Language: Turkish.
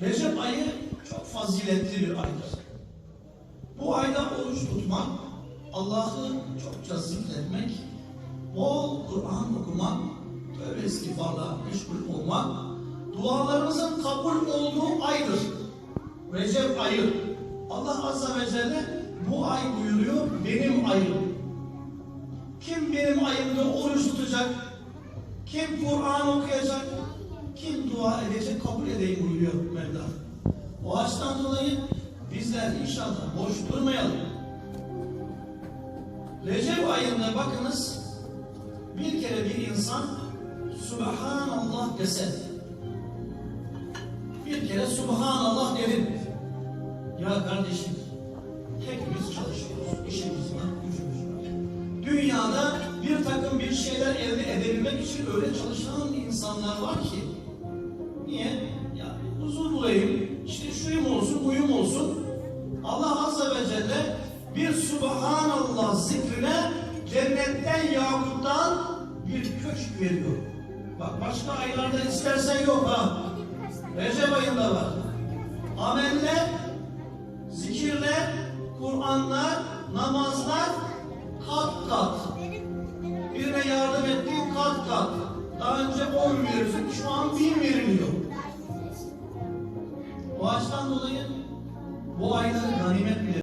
Recep ayı çok faziletli bir aydır. Bu ayda oruç tutmak, Allah'ı çokça zikretmek, bol Kur'an okumak, tövbe istiğfarla meşgul olmak, dualarımızın kabul olduğu aydır. Recep ayı. Allah Azze ve Celle bu ay buyuruyor, benim ayım. Kim benim ayımda oruç tutacak? Kim Kur'an okuyacak? Kim dua edecek? Kabul edeyim buyuruyor Mevla. O açıdan dolayı bizler inşallah boş durmayalım. Recep ayında bakınız bir kere bir insan Subhanallah dese bir kere Subhanallah dedim. Ya kardeşim hepimiz çalışıyoruz. İşimiz var, gücümüz var. Dünyada bir takım bir şeyler elde edebilmek için öyle çalışan insanlar var ki şuyum olsun. Allah Azze ve Celle bir Subhanallah zikrine cennetten yakuttan bir köşk veriyor. Bak başka aylarda istersen yok ha. Recep ayında var. Amelle, zikirle, Kur'anlar, namazlar kat kat. Birine yardım ettiğin kat kat. Daha önce 10 verirsin, şu an 1000 veriliyor. Açıdan dolayı bu ayları ganimet bilir.